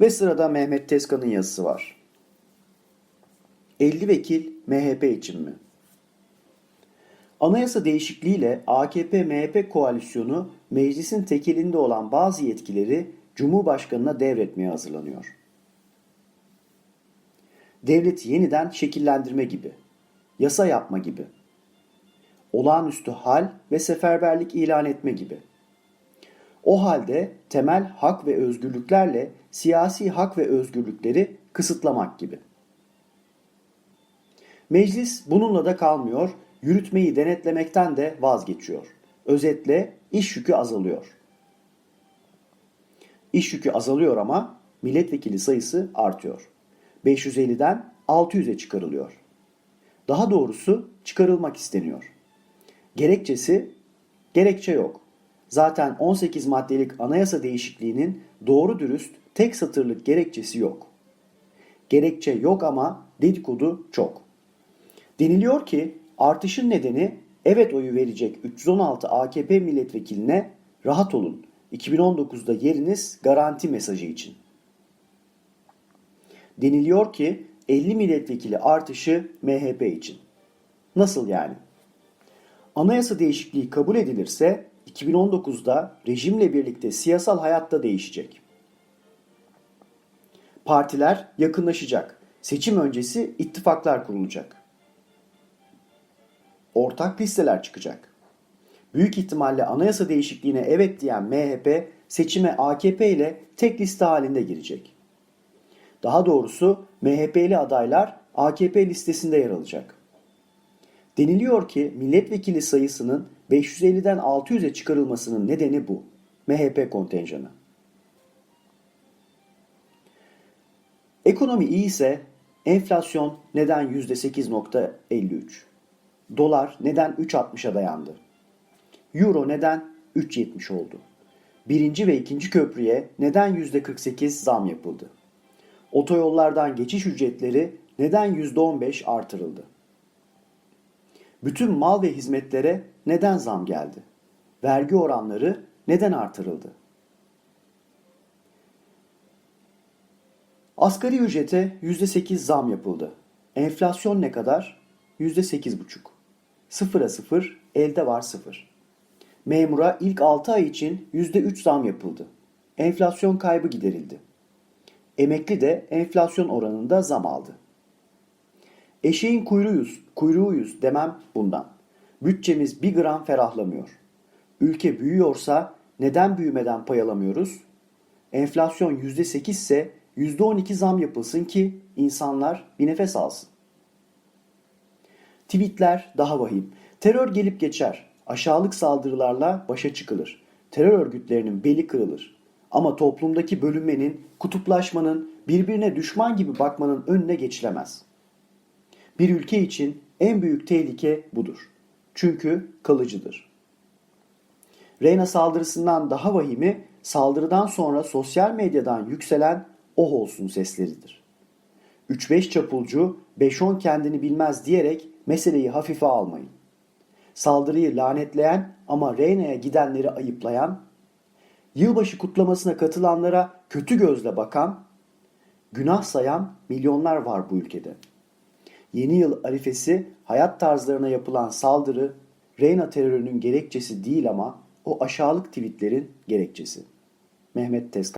Ve sırada Mehmet Tezkan'ın yazısı var. 50 vekil MHP için mi? Anayasa değişikliğiyle AKP-MHP koalisyonu meclisin tekelinde olan bazı yetkileri Cumhurbaşkanı'na devretmeye hazırlanıyor. Devleti yeniden şekillendirme gibi, yasa yapma gibi, olağanüstü hal ve seferberlik ilan etme gibi. O halde temel hak ve özgürlüklerle siyasi hak ve özgürlükleri kısıtlamak gibi. Meclis bununla da kalmıyor, yürütmeyi denetlemekten de vazgeçiyor. Özetle iş yükü azalıyor. İş yükü azalıyor ama milletvekili sayısı artıyor. 550'den 600'e çıkarılıyor. Daha doğrusu çıkarılmak isteniyor. Gerekçesi gerekçe yok. Zaten 18 maddelik anayasa değişikliğinin doğru dürüst tek satırlık gerekçesi yok. Gerekçe yok ama dedikodu çok. Deniliyor ki artışın nedeni evet oyu verecek 316 AKP milletvekiline rahat olun 2019'da yeriniz garanti mesajı için. Deniliyor ki 50 milletvekili artışı MHP için. Nasıl yani? Anayasa değişikliği kabul edilirse 2019'da rejimle birlikte siyasal hayatta değişecek. Partiler yakınlaşacak. Seçim öncesi ittifaklar kurulacak. Ortak listeler çıkacak. Büyük ihtimalle anayasa değişikliğine evet diyen MHP seçime AKP ile tek liste halinde girecek. Daha doğrusu MHP'li adaylar AKP listesinde yer alacak. Deniliyor ki milletvekili sayısının 550'den 600'e çıkarılmasının nedeni bu. MHP kontenjanı. Ekonomi iyi ise enflasyon neden %8.53? Dolar neden 3.60'a dayandı? Euro neden 3.70 oldu? Birinci ve ikinci köprüye neden %48 zam yapıldı? Otoyollardan geçiş ücretleri neden %15 artırıldı? Bütün mal ve hizmetlere neden zam geldi? Vergi oranları neden artırıldı? Asgari ücrete %8 zam yapıldı. Enflasyon ne kadar? %8,5. Sıfıra sıfır, elde var sıfır. Memura ilk 6 ay için %3 zam yapıldı. Enflasyon kaybı giderildi. Emekli de enflasyon oranında zam aldı. Eşeğin kuyruğuyuz, kuyruğuyuz demem bundan. Bütçemiz bir gram ferahlamıyor. Ülke büyüyorsa neden büyümeden pay alamıyoruz? Enflasyon %8 ise %12 zam yapılsın ki insanlar bir nefes alsın. Tweetler daha vahim. Terör gelip geçer. Aşağılık saldırılarla başa çıkılır. Terör örgütlerinin beli kırılır. Ama toplumdaki bölünmenin, kutuplaşmanın, birbirine düşman gibi bakmanın önüne geçilemez. Bir ülke için en büyük tehlike budur. Çünkü kalıcıdır. Reyna saldırısından daha vahimi saldırıdan sonra sosyal medyadan yükselen oh olsun sesleridir. 3-5 çapulcu 5-10 kendini bilmez diyerek meseleyi hafife almayın. Saldırıyı lanetleyen ama Reyna'ya gidenleri ayıplayan, yılbaşı kutlamasına katılanlara kötü gözle bakan, günah sayan milyonlar var bu ülkede. Yeni yıl arifesi hayat tarzlarına yapılan saldırı Reyna terörünün gerekçesi değil ama o aşağılık tweetlerin gerekçesi. Mehmet Tezkan